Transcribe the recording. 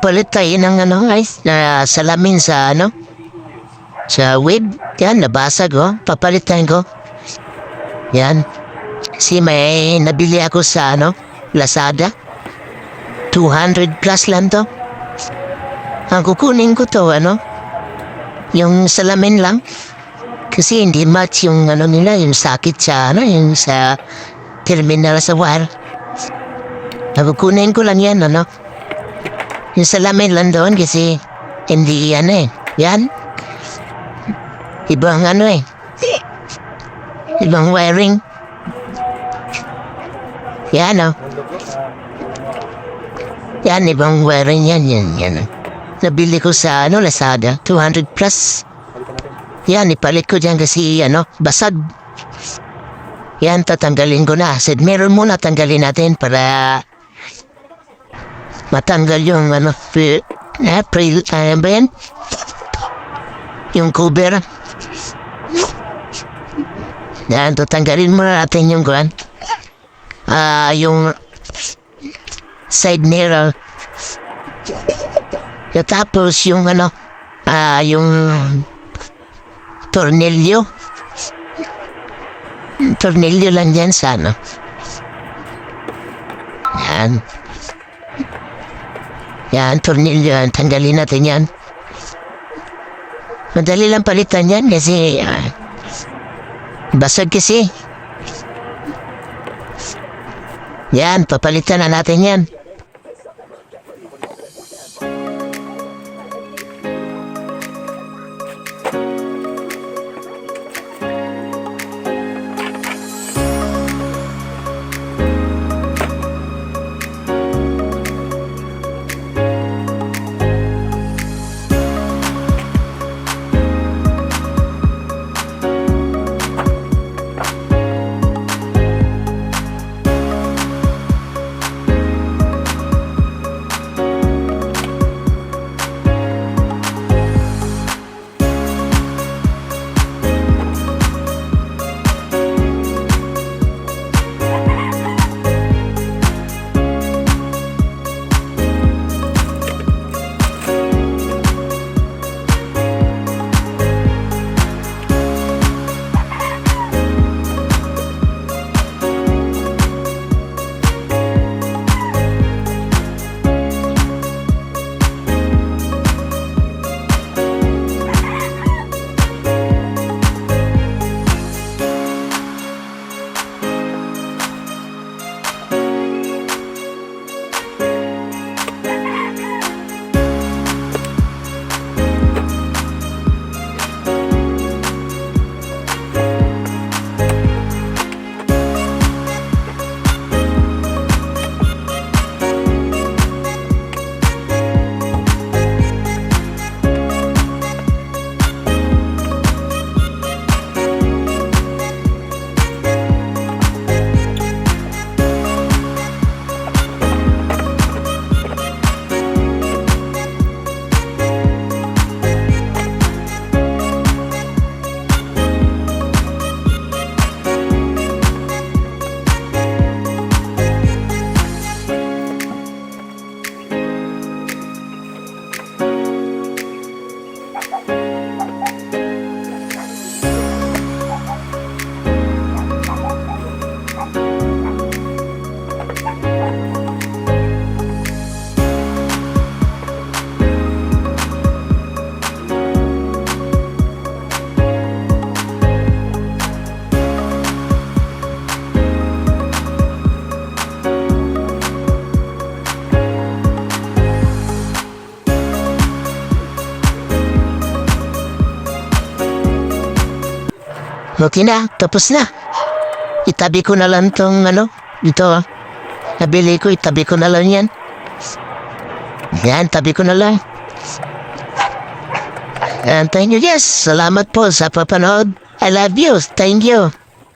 Palit tayo ng ano guys, na salamin sa ano, sa web. Yan, nabasag oh. Papalitan ko. Yan. Si may nabili ako sa ano, Lazada. 200 plus lang to. Ang kukunin ko to, ano, yung salamin lang. Kasi hindi match yung ano nila, yung sakit sa ano, yung sa terminal sa wire. Ang kukunin ko lang yan, ano. Yung salamin lang doon kasi hindi yan eh. Yan. Ibang ano eh. Ibang wiring. Yan oh. Yan, ibang wiring yan, yan, yan. Nabili ko sa ano, Lazada, 200 plus. Yan, ipalit ko dyan kasi ano, basag. Yan, tatanggalin ko na. Said, meron muna tanggalin natin para matanggal yung ano, pre, eh, pre, ano ba yan? Yung cover. Yan, tatanggalin muna natin yung kuan. Ah, yung side mirror. Yung tapos yung ano, ah, yung tornilyo. Tornilyo lang yan sa ano. Yan. Yan, tornilyo yan. Tanggalin natin yan. Madali lang palitan yan kasi ah, basag kasi. Yan, papalitan na natin yan. Okay na, tapos na. Itabi ko na lang tong ano, ito ah. Nabili ko, itabi ko na lang yan. Yan, tabi ko na lang. And thank you, yes. Salamat po sa papanood. I love you. Thank you.